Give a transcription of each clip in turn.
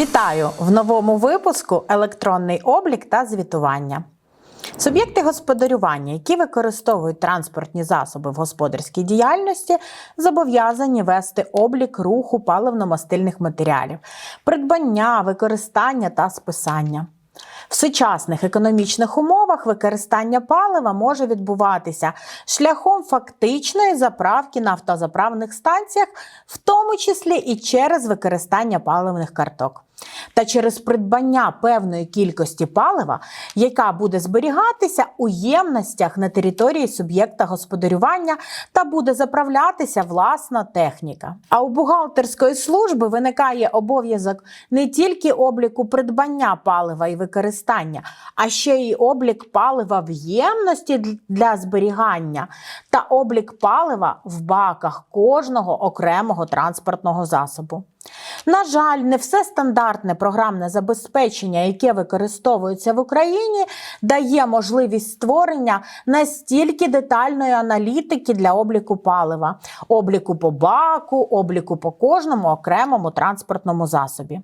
Вітаю в новому випуску електронний облік та звітування. Суб'єкти господарювання, які використовують транспортні засоби в господарській діяльності, зобов'язані вести облік руху паливно-мастильних матеріалів, придбання, використання та списання. В сучасних економічних умовах використання палива може відбуватися шляхом фактичної заправки на автозаправних станціях, в тому числі і через використання паливних карток. Та через придбання певної кількості палива, яка буде зберігатися у ємностях на території суб'єкта господарювання та буде заправлятися власна техніка. А у бухгалтерської служби виникає обов'язок не тільки обліку придбання палива і використання, а ще й облік палива в ємності для зберігання та облік палива в баках кожного окремого транспортного засобу. На жаль, не все стандартне програмне забезпечення, яке використовується в Україні, дає можливість створення настільки детальної аналітики для обліку палива, обліку по баку, обліку по кожному окремому транспортному засобі.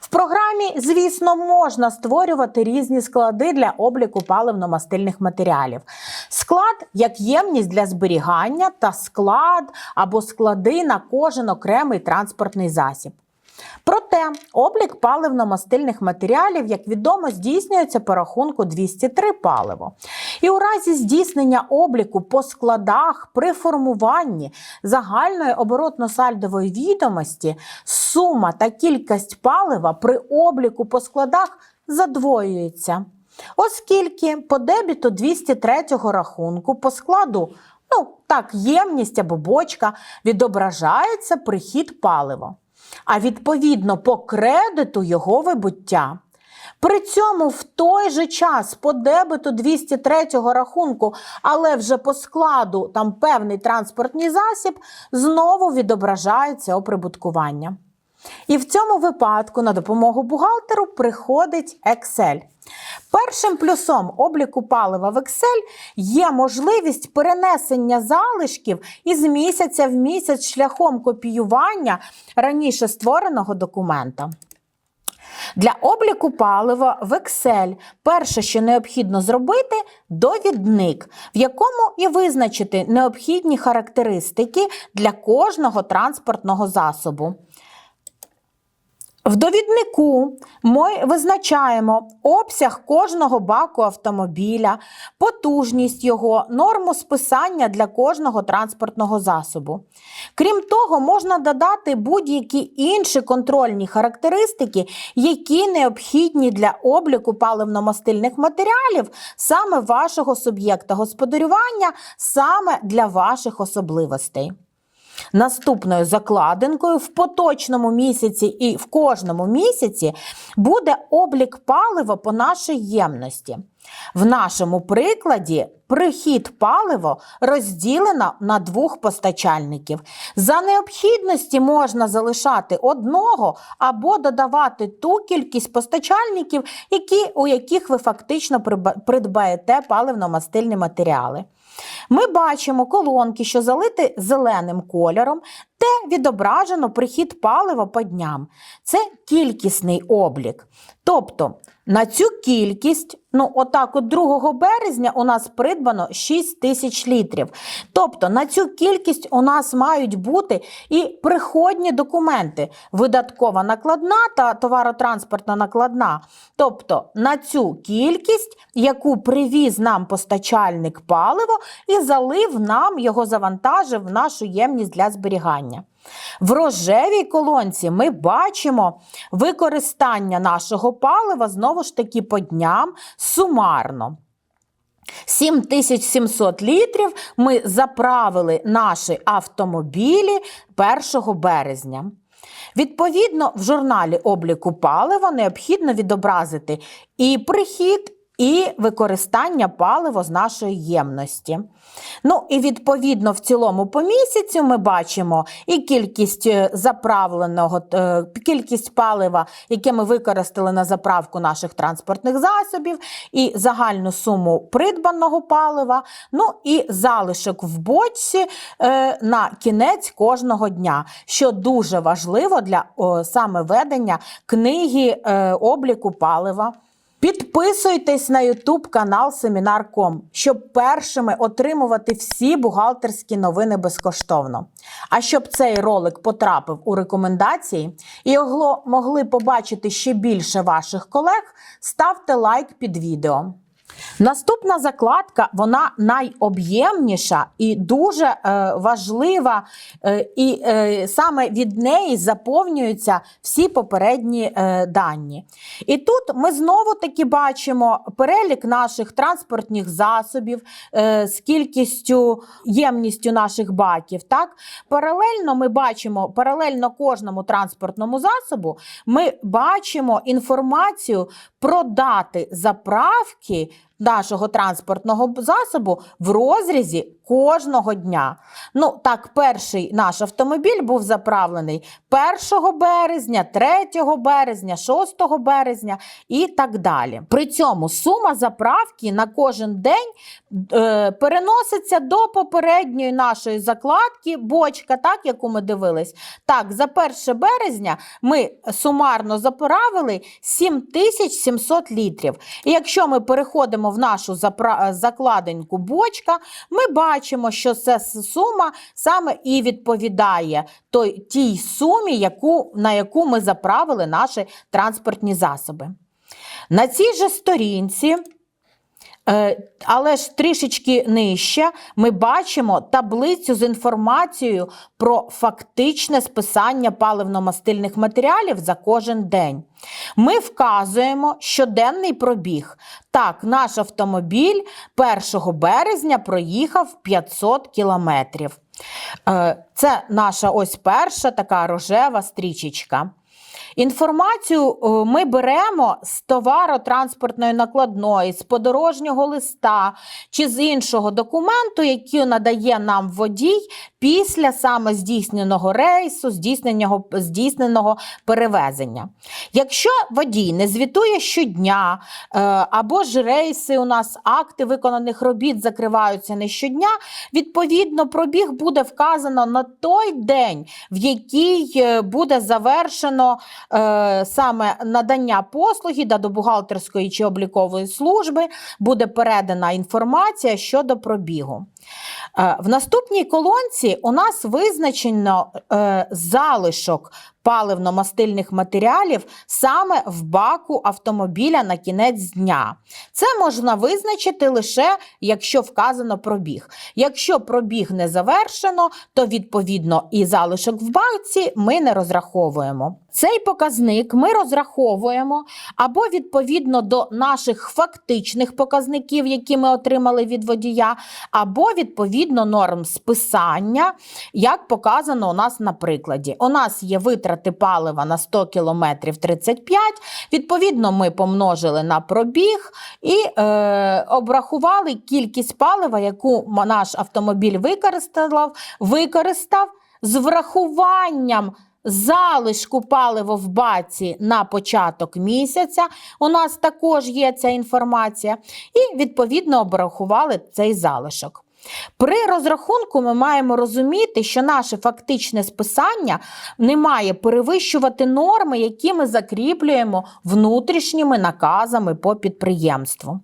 В програмі, звісно, можна створювати різні склади для обліку паливно-мастильних матеріалів. Склад як ємність для зберігання та склад або склади на кожен окремий транспортний засіб. Проте облік паливно-мастильних матеріалів, як відомо, здійснюється по рахунку 203 паливо. І у разі здійснення обліку по складах при формуванні загальної оборотно-сальдової відомості сума та кількість палива при обліку по складах задвоюється. Оскільки по дебіту 203 рахунку по складу, ну так, ємність або бочка відображається прихід палива а відповідно по кредиту його вибуття. При цьому в той же час по дебету 203 рахунку, але вже по складу там певний транспортний засіб, знову відображається оприбуткування. І в цьому випадку на допомогу бухгалтеру приходить Excel. Першим плюсом обліку палива в Excel є можливість перенесення залишків із місяця в місяць шляхом копіювання раніше створеного документа. Для обліку палива в Excel перше, що необхідно зробити, довідник, в якому і визначити необхідні характеристики для кожного транспортного засобу. В довіднику ми визначаємо обсяг кожного баку автомобіля, потужність його, норму списання для кожного транспортного засобу. Крім того, можна додати будь-які інші контрольні характеристики, які необхідні для обліку паливно-мастильних матеріалів саме вашого суб'єкта господарювання, саме для ваших особливостей. Наступною закладинкою в поточному місяці і в кожному місяці буде облік палива по нашій ємності. В нашому прикладі прихід паливо розділено на двох постачальників. За необхідності можна залишати одного або додавати ту кількість постачальників, які, у яких ви фактично придбаєте паливно-мастильні матеріали. Ми бачимо колонки, що залиті зеленим кольором, де відображено прихід палива по дням. Це кількісний облік. Тобто на цю кількість, ну отак, от 2 березня у нас придбано 6 тисяч літрів. Тобто на цю кількість у нас мають бути і приходні документи, видаткова накладна та товаротранспортна накладна. Тобто на цю кількість, яку привіз нам постачальник паливо і залив нам його завантажив в нашу ємність для зберігання. В рожевій колонці ми бачимо використання нашого палива знову ж таки по дням сумарно. 7700 літрів ми заправили наші автомобілі 1 березня. Відповідно, в журналі обліку палива необхідно відобразити і прихід, і використання палива з нашої ємності. Ну і відповідно в цілому по місяцю ми бачимо і кількість е, заправленого, е, кількість палива, яке ми використали на заправку наших транспортних засобів, і загальну суму придбаного палива, ну і залишок в бочці е, на кінець кожного дня, що дуже важливо для саме ведення книги обліку палива. Підписуйтесь на YouTube канал Семінар.ком, щоб першими отримувати всі бухгалтерські новини безкоштовно. А щоб цей ролик потрапив у рекомендації і могли побачити ще більше ваших колег, ставте лайк під відео. Наступна закладка вона найоб'ємніша і дуже е, важлива, е, і е, саме від неї заповнюються всі попередні е, дані. І тут ми знову таки бачимо перелік наших транспортних засобів е, з кількістю ємністю наших баків. Так? Паралельно ми бачимо, паралельно кожному транспортному засобу, ми бачимо інформацію про дати заправки нашого транспортного засобу в розрізі кожного дня. Ну, так, перший наш автомобіль був заправлений 1 березня, 3 березня, 6 березня і так далі. При цьому сума заправки на кожен день е, переноситься до попередньої нашої закладки, бочка, так, яку ми дивились. Так, за 1 березня ми сумарно заправили 7700 літрів. І якщо ми переходимо в нашу закладеньку бочка, ми бачимо, що ця сума саме і відповідає той, тій сумі, яку, на яку ми заправили наші транспортні засоби. На цій же сторінці Е, Але ж трішечки нижче ми бачимо таблицю з інформацією про фактичне списання паливно-мастильних матеріалів за кожен день. Ми вказуємо щоденний пробіг. Так, наш автомобіль 1 березня проїхав 500 кілометрів. Е, Це наша ось перша така рожева стрічечка. Інформацію е, ми беремо з товаротранспортної накладної, з подорожнього листа чи з іншого документу, який надає нам водій після саме здійсненого рейсу, здійсненого, здійсненого перевезення. Якщо водій не звітує щодня, е, або ж рейси у нас акти виконаних робіт закриваються не щодня, відповідно, пробіг буде вказано на той день, в який е, буде завершено е, саме надання послуги да, до бухгалтерської чи облікової служби, буде передана інформація щодо пробігу. Е, В наступній колонці у нас визначено е, залишок паливно-мастильних матеріалів саме в баку автомобіля на кінець дня. Це можна визначити лише якщо вказано пробіг. Якщо пробіг не завершено, то відповідно і залишок в баці ми не розраховуємо. Цей показник ми розраховуємо або відповідно до наших фактичних показників, які ми отримали від водія, або відповідно норм списання, як показано у нас на прикладі. У нас є витрати палива на 100 км 35, відповідно, ми помножили на пробіг і е, обрахували кількість палива, яку наш автомобіль використав, використав з врахуванням залишку палива в баці на початок місяця. У нас також є ця інформація, і відповідно обрахували цей залишок. При розрахунку ми маємо розуміти, що наше фактичне списання не має перевищувати норми, які ми закріплюємо внутрішніми наказами по підприємству.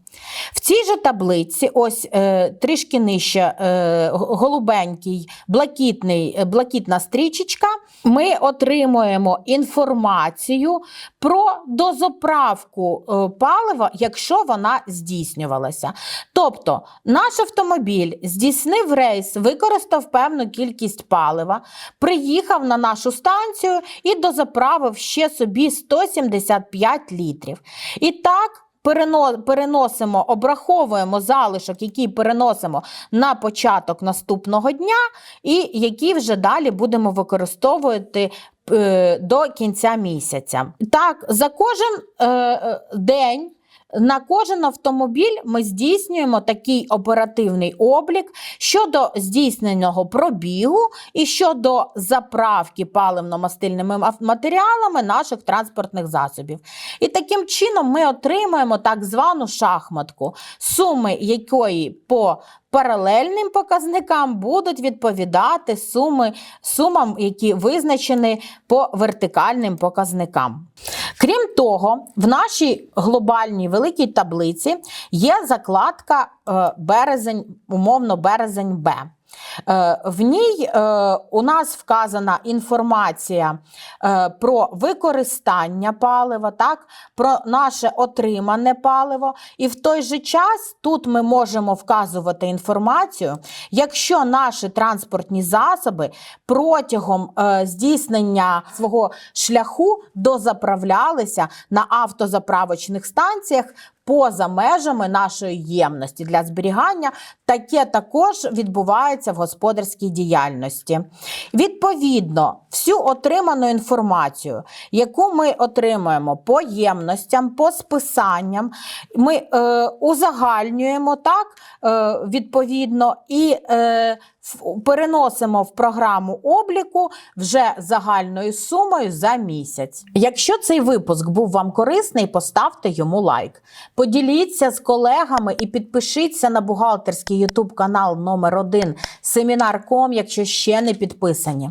В цій же таблиці, ось е, трішки нижче е, голубенький, блакитний, е, блакитна стрічечка, ми отримуємо інформацію про дозаправку е, палива, якщо вона здійснювалася. Тобто наш автомобіль здійснив рейс, використав певну кількість палива, приїхав на нашу станцію і дозаправив ще собі 175 літрів. І так. Перено- Переносимо, обраховуємо залишок, який переносимо на початок наступного дня, і який вже далі будемо використовувати е, до кінця місяця. Так, за кожен е, е, день на кожен автомобіль ми здійснюємо такий оперативний облік щодо здійсненого пробігу і щодо заправки паливно-мастильними матеріалами наших транспортних засобів. І таким чином ми отримаємо так звану шахматку, суми якої по паралельним показникам будуть відповідати суми, сумам, які визначені по вертикальним показникам. Крім того, в нашій глобальній великій таблиці є закладка е, березень, умовно березень Б. Е, В ній е, у нас вказана інформація е, про використання палива, так, про наше отримане паливо. І в той же час тут ми можемо вказувати інформацію, якщо наші транспортні засоби протягом здійснення свого шляху дозаправлялися на автозаправочних станціях поза межами нашої ємності для зберігання, таке також відбувається в господарській діяльності. Відповідно, всю отриману інформацію, яку ми отримуємо по ємностям, по списанням, ми е, узагальнюємо так, е, відповідно, і е, переносимо в програму обліку вже загальною сумою за місяць. Якщо цей випуск був вам корисний, поставте йому лайк. Поділіться з колегами і підпишіться на бухгалтерський YouTube канал номер 1 Семінар.ком, якщо ще не підписані.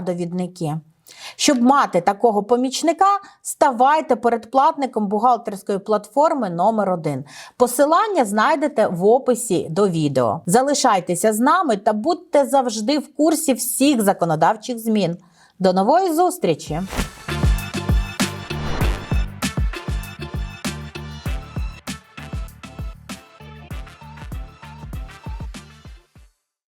довідники. Щоб мати такого помічника, ставайте передплатником бухгалтерської платформи номер 1 Посилання знайдете в описі до відео. Залишайтеся з нами та будьте завжди в курсі всіх законодавчих змін. До нової зустрічі!